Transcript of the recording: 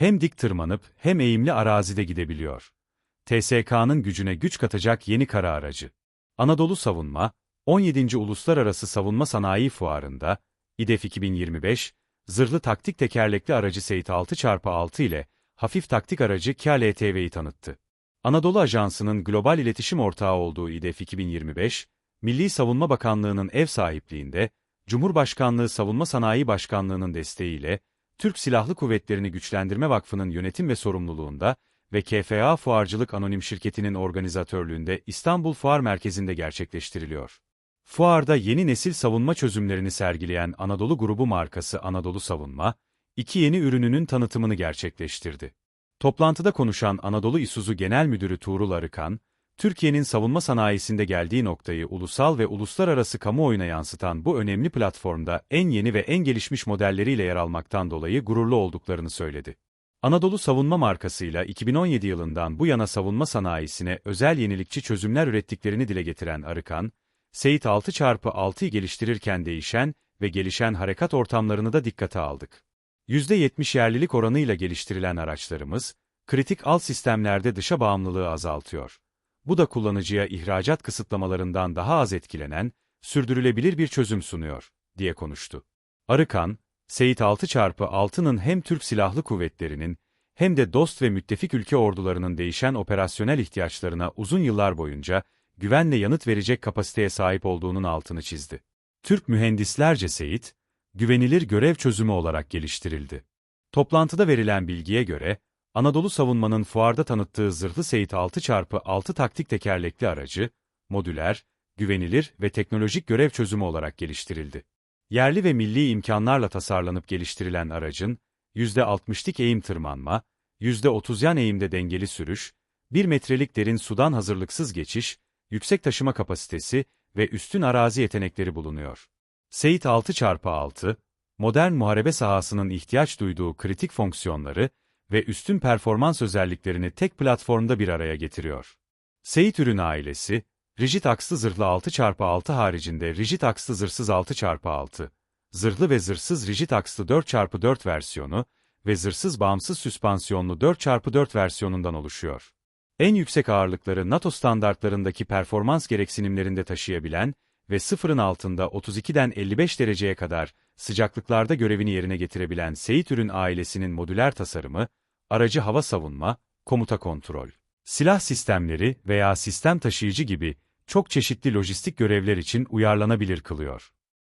Hem dik tırmanıp hem eğimli arazide gidebiliyor. TSK'nın gücüne güç katacak yeni kara aracı. Anadolu Savunma, 17. Uluslararası Savunma Sanayi Fuarı'nda, İDEF 2025, zırhlı taktik tekerlekli aracı Seyit 6x6 ile hafif taktik aracı KLTV'yi tanıttı. Anadolu Ajansı'nın global iletişim ortağı olduğu İDEF 2025, Milli Savunma Bakanlığı'nın ev sahipliğinde, Cumhurbaşkanlığı Savunma Sanayi Başkanlığı'nın desteğiyle, Türk Silahlı Kuvvetleri'ni Güçlendirme Vakfı'nın yönetim ve sorumluluğunda ve KFA Fuarcılık Anonim Şirketi'nin organizatörlüğünde İstanbul Fuar Merkezi'nde gerçekleştiriliyor. Fuarda yeni nesil savunma çözümlerini sergileyen Anadolu grubu markası Anadolu Savunma, iki yeni ürününün tanıtımını gerçekleştirdi. Toplantıda konuşan Anadolu İSUZU Genel Müdürü Tuğrul Arıkan, Türkiye'nin savunma sanayisinde geldiği noktayı ulusal ve uluslararası kamuoyuna yansıtan bu önemli platformda en yeni ve en gelişmiş modelleriyle yer almaktan dolayı gururlu olduklarını söyledi. Anadolu Savunma markasıyla 2017 yılından bu yana savunma sanayisine özel yenilikçi çözümler ürettiklerini dile getiren Arıkan, Seyit 6x6'yı geliştirirken değişen ve gelişen harekat ortamlarını da dikkate aldık. %70 yerlilik oranıyla geliştirilen araçlarımız, kritik alt sistemlerde dışa bağımlılığı azaltıyor. Bu da kullanıcıya ihracat kısıtlamalarından daha az etkilenen, sürdürülebilir bir çözüm sunuyor, diye konuştu. Arıkan, Seyit 6x6'nın hem Türk Silahlı Kuvvetleri'nin hem de dost ve müttefik ülke ordularının değişen operasyonel ihtiyaçlarına uzun yıllar boyunca güvenle yanıt verecek kapasiteye sahip olduğunun altını çizdi. Türk mühendislerce Seyit, güvenilir görev çözümü olarak geliştirildi. Toplantıda verilen bilgiye göre, Anadolu Savunma'nın fuarda tanıttığı zırhlı Seyit 6x6 taktik tekerlekli aracı, modüler, güvenilir ve teknolojik görev çözümü olarak geliştirildi. Yerli ve milli imkanlarla tasarlanıp geliştirilen aracın, %60'lik eğim tırmanma, %30 yan eğimde dengeli sürüş, 1 metrelik derin sudan hazırlıksız geçiş, yüksek taşıma kapasitesi ve üstün arazi yetenekleri bulunuyor. Seyit 6x6, modern muharebe sahasının ihtiyaç duyduğu kritik fonksiyonları ve üstün performans özelliklerini tek platformda bir araya getiriyor. Seyit ürün ailesi, rigid akslı zırhlı 6x6 haricinde rigid akslı zırhsız 6x6, zırhlı ve zırhsız rigid akslı 4x4 versiyonu ve zırhsız bağımsız süspansiyonlu 4x4 versiyonundan oluşuyor. En yüksek ağırlıkları NATO standartlarındaki performans gereksinimlerinde taşıyabilen ve sıfırın altında 32'den 55 dereceye kadar sıcaklıklarda görevini yerine getirebilen Seyit ürün ailesinin modüler tasarımı, aracı hava savunma, komuta kontrol, silah sistemleri veya sistem taşıyıcı gibi çok çeşitli lojistik görevler için uyarlanabilir kılıyor.